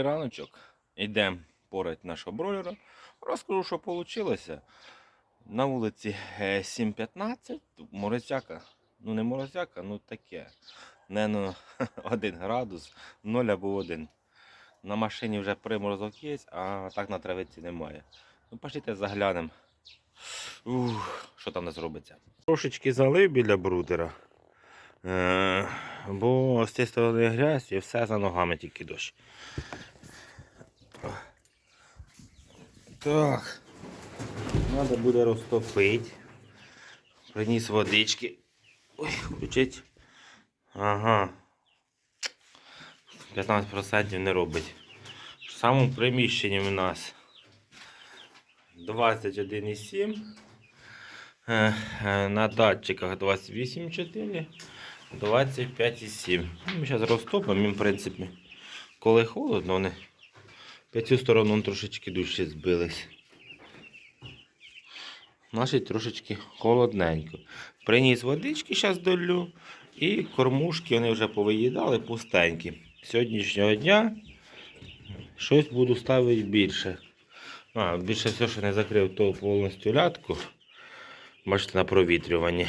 Раночок. Йдемо порать нашого бройлера. Розкажу, що вийшло. На вулиці е, 7.15. Морозяка. Ну не морозяка, ну таке. Не ну, 1 градус, 0 або 1. На машині вже приморозок є, а так на травиці немає. Ну, пошліть заглянемо. Що там у нас робиться. Трошечки залив біля брудера. Е, бо з цієї сторони грязь і все за ногами тільки дощ. Так. Треба буде розтопити. Приніс водички. Ой, включить. Ага. 15% не робить. В самому приміщенні в нас 21,7. Е, е, На датчиках 28,4, 25,7. Ну, Ми зараз розтопимо, в принципі, коли холодно, вони по цю сторону трошечки дужче збились. Значить, трошечки холодненько. Приніс водички, зараз долю. І кормушки вони вже повиїдали пустенькі. Сьогоднішнього дня щось буду ставити більше. А, більше все, що не закрив то повністю лятку. Бачите, на провітрюванні.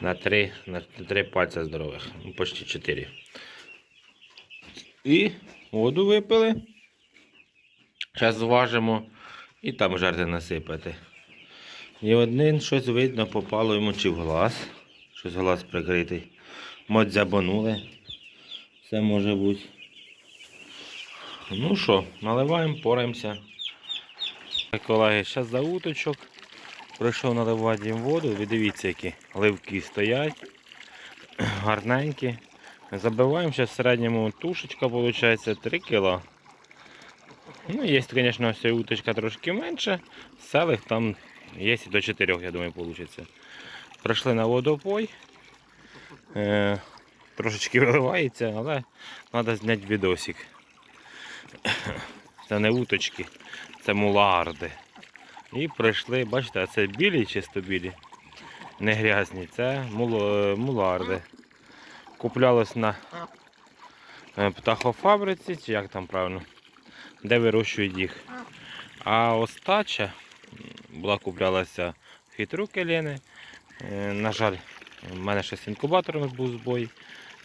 На три, на три пальця здорових. Ну, почти чотири. І воду випили. Зараз зважимо і там жарти насипати. І один щось видно попало йому чи в глаз. Щось глаз прикритий. Мать забанули. Все може бути. Ну що, наливаємо, пораємося. Колеги, зараз за уточок. Прийшов наливати їм воду. Ви дивіться, які ливки стоять. Гарненькі. Забиваємо зараз в середньому тушечка, виходить 3 кг. Ну, є, звісно, ось уточка трошки менше. Селих там є і до 4, я думаю, вийде. Прийшли на водопой. Е, трошечки виливається, але треба зняти відосик. Це не уточки, це муларди. І прийшли, бачите, це білі, чисто білі, не грязні, це муларди. Куплялось на е, птахофабриці, чи як там правильно, де вирощують їх. А остача була куплялася в хитру келени. Е, На жаль, в мене ще з інкубатором був збой.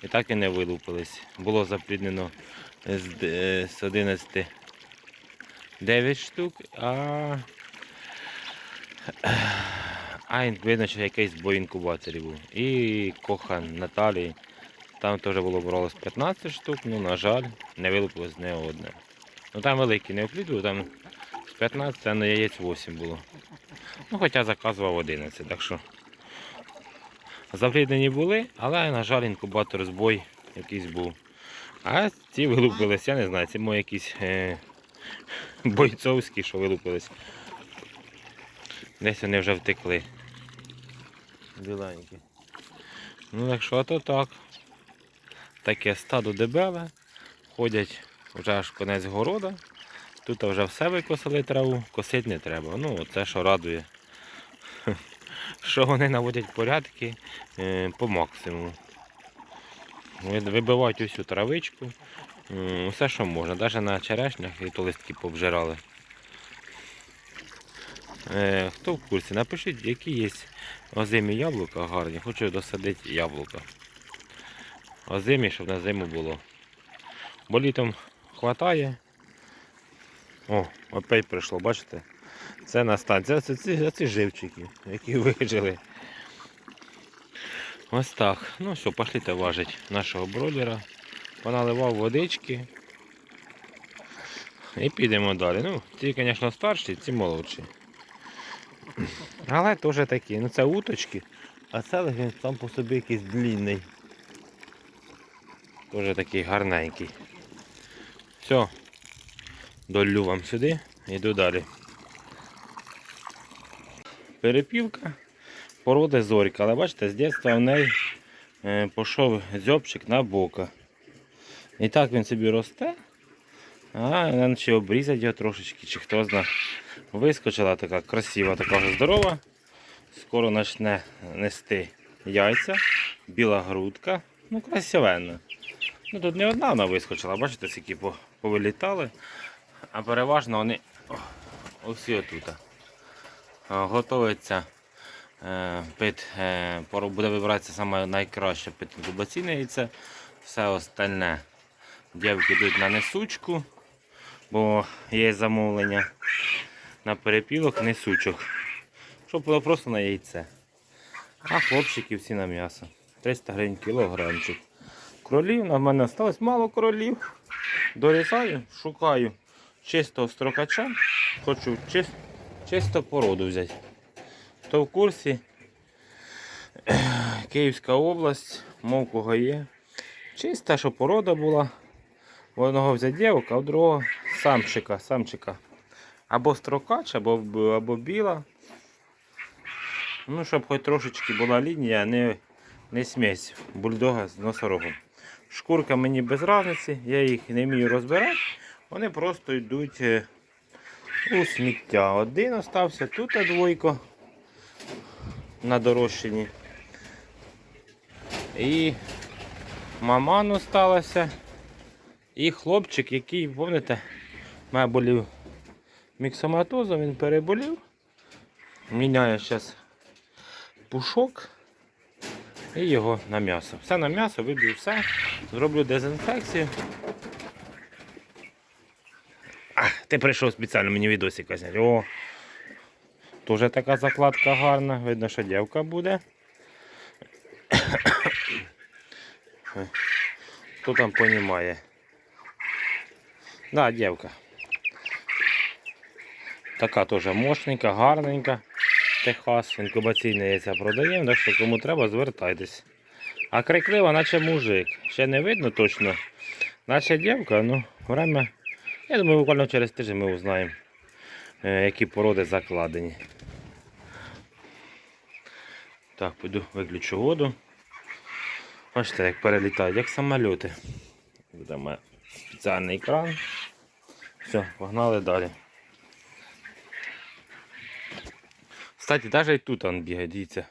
І так і не вилупились. Було запліднено е, з 11 9 штук, а, а видно, що якийсь збой інкубаторів був. І кохан Наталії. Там теж було боролось 15 штук, ну, на жаль, не вилупилось не одне. Ну там великі не оплідували, там з 15, а на яєць 8 було. Ну, хоча заказував 11, так що. Запліднені були, але, на жаль, інкубатор збой якийсь був. А ці вилупились, я не знаю, це мої якісь е, бойцовські, що вилупились. Десь вони вже втекли. Біленькі. Ну так що, а то так. Таке стадо дебеле. Ходять вже аж конець города. Тут вже все викосили траву, косити не треба. Ну, це що радує. Що вони наводять порядки е, по максимуму. Вибивають усю травичку, усе, що можна, навіть на черешнях і то листки повжирали. Е, хто в курсі, напишіть, які є озимі яблука гарні. Хочу досадити яблука. Озимі, щоб на зиму було. Бо літом хватає. О, опять прийшло, бачите? Це на станції. Це, це, це живчики, які вижили. Ось так. Ну все, пошліть важить нашого бройлера. Поналивав водички. І підемо далі. Ну, ці, звісно, старші, ці молодші. Але теж такі. Ну це уточки, а це він сам по собі якийсь длінний. Теж такий гарненький. Все. Долю вам сюди, йду далі. Перепілка породи зорька, але бачите, з дитинства в неї е, пішов дзьобчик на бока. І так він собі росте, а наче обрізати його трошечки, чи хто знає. Вискочила така красива, така вже здорова. Скоро почне нести яйця, біла грудка, ну красивенна. Ну тут не одна вона вискочила, бачите, скільки повилітали. А переважно вони о, усі отут. Готується е, під, е, буде вибиратися саме найкраще під інкубаційне яйце. Все остальне дівки йдуть на несучку, бо є замовлення на перепілок несучок. Щоб було просто на яйце. А хлопчики всі на м'ясо. 300 гривень кілограмчик. Кролів, на мене осталось мало кролів. Дорізаю, шукаю чистого строкача. Хочу чис- чисто породу взяти. Хто в курсі, Київська область, мов кого є. Чиста, щоб порода була. У одного взяти дівка, а у другого самчика, самчика. Або строкач, або, або біла. Ну, щоб хоч трошечки була лінія, не, не смесь бульдога з носорогом. Шкурка мені без різниці, я їх не вмію розбирати. Вони просто йдуть е, у сміття. Один остався, тут двойко на дорощині. І маман осталася. І хлопчик, який, пам'ятаєте, мене болів міксоматозом, він переболів. Міняє зараз пушок і його на м'ясо. Все на м'ясо, виб'ю все, зроблю дезінфекцію. А, ти прийшов спеціально мені відосик зняти. О, Тоже така закладка гарна, видно, що дівка буде. Хто там понімає? Да, дівка. Така теж мощненька, гарненька. Техас, інкубаційне яйця продаємо, так що кому треба, звертайтесь. А криклива, наче мужик. Ще не видно точно. Наче дівка, ну, время. Я думаю, буквально через тиждень ми узнаємо, е, які породи закладені. Так, піду виключу воду. Бачите, як перелітають, як самоліти. Буде в мене спеціальний кран. Все, погнали далі. Кстати, навіть і тут он бігає, дивіться.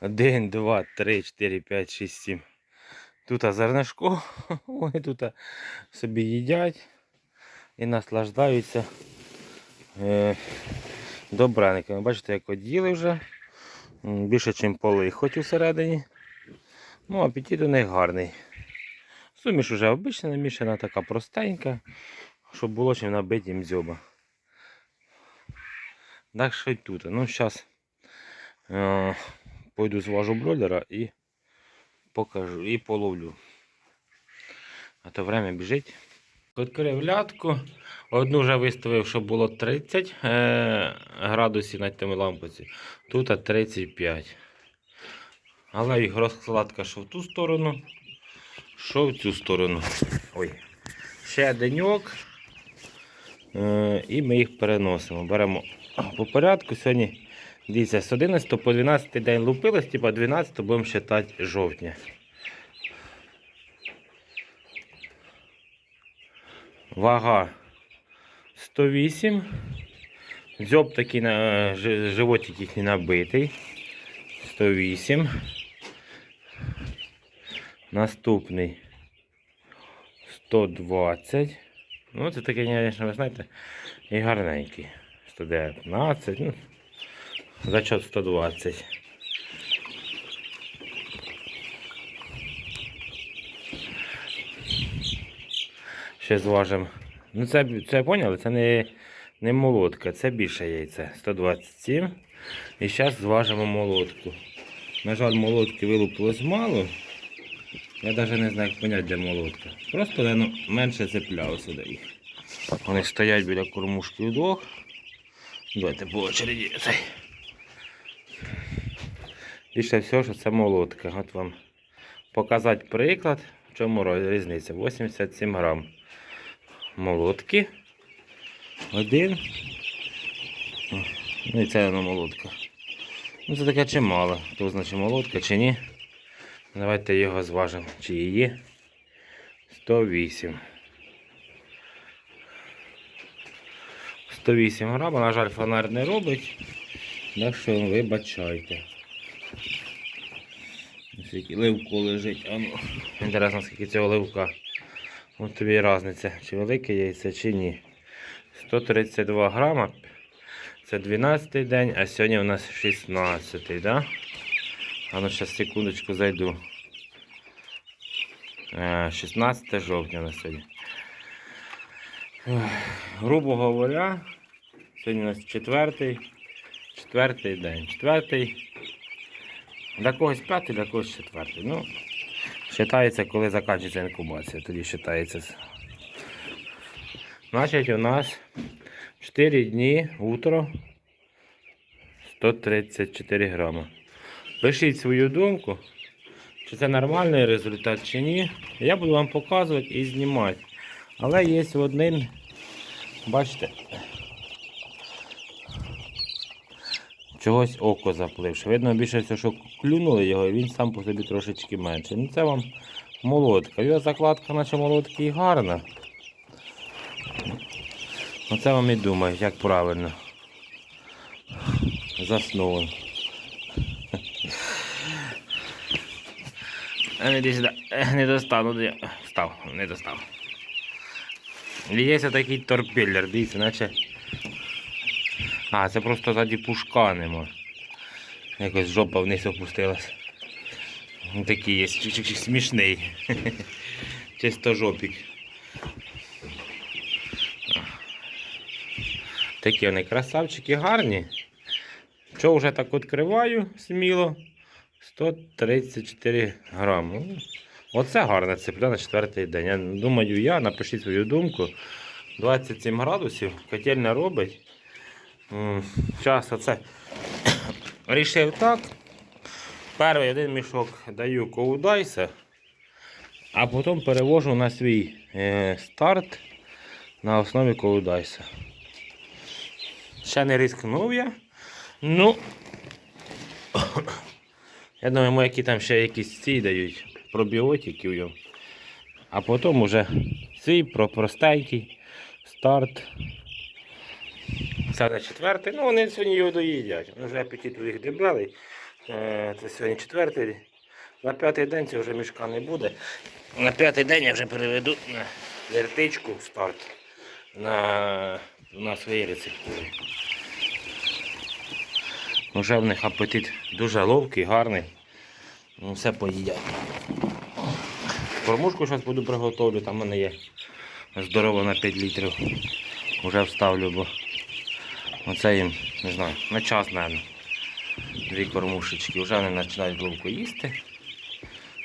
Один, два, три, чотири, п'ять, шість, сім. Тут зернишко, вони тут собі їдять і наслаждаються е, добраниками. Бачите, як оділи вже. Більше, ніж поли хоч усередині. Ну, апетит у них гарний. Суміш вже обична намішана, така простенька, щоб було чим набити їм дзьоба. Так що й тут. Ну, зараз е, пойду зважу бройлера і покажу, і половлю. А то время біжить. Відкрив лятку. Одну вже виставив, щоб було 30 е, градусів на тими лампочці. Тут 35. Але їх розкладка що в ту сторону, що в цю сторону. Ой. Ще деньок. Е, і ми їх переносимо. Беремо по порядку. Сьогодні дивіться, з 11 по 12 день лупилось, типа 12 будемо вважати жовтня. Вага 108. Дзьоб такий на жи- животик їхній набитий. 108. Наступний 120. Ну, це такий, звісно, ви знаєте, і гарненький. 119. Ну, зачет 120. Ще зважимо. Ну, це, це поняли, це не, не молотка, це більше яйце. 127. І зараз зважимо молотку. На жаль, молотки вилупилось мало. Я навіть не знаю, як поняти, де молотка. Просто ну, менше цепляв сюди їх. Вони стоять біля кормушки вдвох. Давайте по очереді. Цей. Більше всього, що це молотка. От вам показати приклад, в чому різниця. 87 грам молотки. Один. Ну і це одна молотка. Ну це таке чимало. Хто значить молотка чи ні. Давайте його зважимо. Чи її 108. 108 грам, на жаль, фонар не робить. Так що вибачайте. Скільки ливку лежить. А ну, інтересно, скільки цього ливка. От тобі різниця, чи велике яйце, чи ні. 132 грама. Це 12-й день, а сьогодні у нас 16, да? А ну зараз секундочку зайду. Е, 16 жовтня на сьогодні. Грубо говоря, сьогодні у нас четвертий, четвертий день. Четвертий. Для когось п'ятий, для когось четвертий. Ну, вважається, коли закінчиться інкубація, тоді вважається. Значить, у нас 4 дні утро 134 грама. Пишіть свою думку, чи це нормальний результат, чи ні. Я буду вам показувати і знімати. Але є один, бачите, чогось око запливше. Видно більше все, що клюнули його, і він сам по собі трошечки менший. Ну це вам молодка. Його закладка, наче молодки і гарна. Оце вам і думають, як правильно. Заснув. не достану, де. Встав, не достав. Є такий торпеллер, дивіться, наче. А, це просто ззаді пушка нема. Якось жопа вниз опустилась. Такий є, смішний. Чисто жопік. Такі вони красавчики гарні. Що вже так відкриваю сміло? 134 грами. Оце гарна цепля на четвертий день. Я думаю, я напишіть свою думку. 27 градусів, котельня робить. Зараз оце рішив так. Перший один мішок даю коудайса, а потім перевожу на свій е, старт на основі коудайса. Ще не ризикнув я. Ну, я думаю, які там ще якісь ці дають пробіотики в. А потім уже свій про простенький старт. На четвертий. Ну, вони сьогодні його доїдять. Вже апетит у їх дебелий. Е, Це сьогодні четвертий. На п'ятий день це вже мішка не буде. На п'ятий день я вже переведу на вертичку старт на, на своїй рецептурі. Вже в них апетит дуже ловкий, гарний. Ну, Все поїдять. Кормушку зараз буду приготовлю, там в мене є здорово на 5 літрів. Вже вставлю, бо оце їм, не знаю, на час, мабуть. Дві кормушечки. Вже вони починають ловко їсти.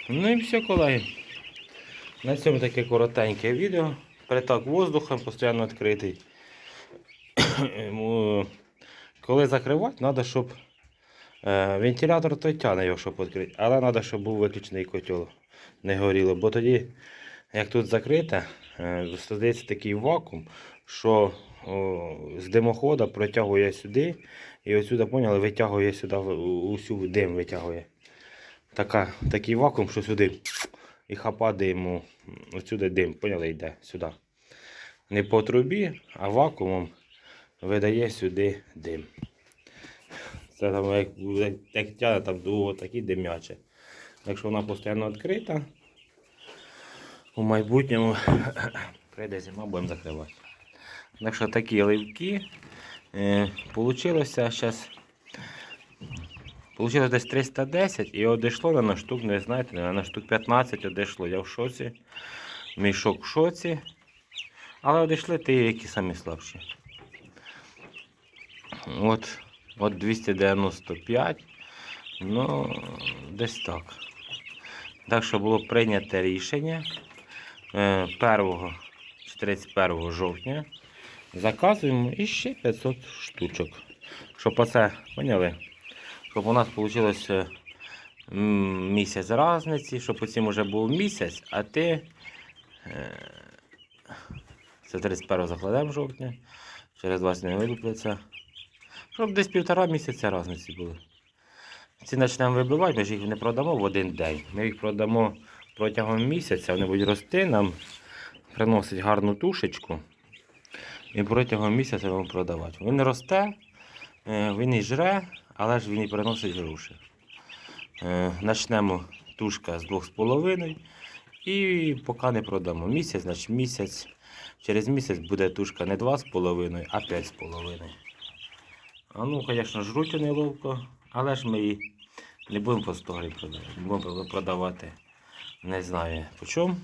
Ну і все, колеги. На цьому таке коротеньке відео. Перетак воздухом постійно відкритий. Коли закривати, треба, щоб е, вентилятор той тягне його, щоб відкрити. Але треба, щоб був виключений котел, не горіло. Бо тоді, як тут закрите, е, стається такий вакуум, що о, з димохода протягує сюди. І отсюди, поняли, витягує сюди усю дим витягує. Така, такий вакуум, що сюди і хапа диму. Отсюди дим, поняли, йде сюди. Не по трубі, а вакуумом видає сюди дим. Це там як, як, тягне там довго такі димяче. Якщо вона постійно відкрита, у майбутньому прийде зима, будемо закривати. Так що такі ливки. Е, Получилося зараз. Получилось десь 310 і одійшло на штук, не знаєте, на штук 15 одійшло. Я в шоці. Мішок в шоці. Але одійшли ті, які самі слабші. От, от 295. Ну, десь так. Так що було прийнято рішення е, 1 чи 31 жовтня. Заказуємо і ще 500 штучок. Щоб оце, поняли? Щоб у нас вийшло місяць різниці, щоб потім вже був місяць, а ти. е, Це 31 закладемо жовтня, через 20 не вилупиться. Щоб десь півтора місяця різниці були. Ці почнемо вибивати, ми ж їх не продамо в один день. Ми їх продамо протягом місяця, вони будуть рости, нам приносить гарну тушечку. І протягом місяця будемо продавати. Він росте, е, він і жре, але ж він і приносить гроші. Е, Начнемо тушка з 2,5. І поки не продамо. Місяць, значить місяць. Через місяць буде тушка не 2,5, а 5,5. А ну, звісно, жруть вони ловко, але ж ми її не будемо по 100 гривень продавати. Будемо продавати, не знаю по чому.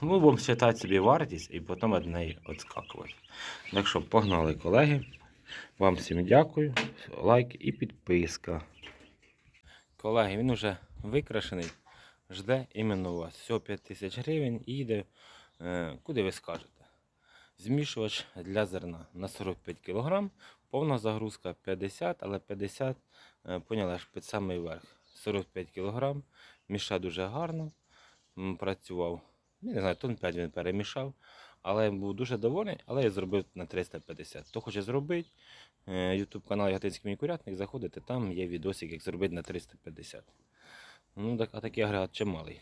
Ми будемо вважати собі вартість і потім від неї відскакувати. Так що погнали, колеги. Вам всім дякую. Лайк і підписка. Колеги, він вже викрашений. Жде іменно вас. Всього 5 тисяч гривень і йде, е, куди ви скажете. Змішувач для зерна на 45 кг. Повна загрузка 50, але 50, е, поняли, аж під самий верх. 45 кг. Міша дуже гарно. Працював. Я не знаю, тон 5 він перемішав. Але я був дуже довольний, але я зробив на 350. Хто хоче зробити, YouTube канал Яготинський мій курятник, заходите, там є відосик, як зробити на 350. Ну, так, а такий агрегат чималий.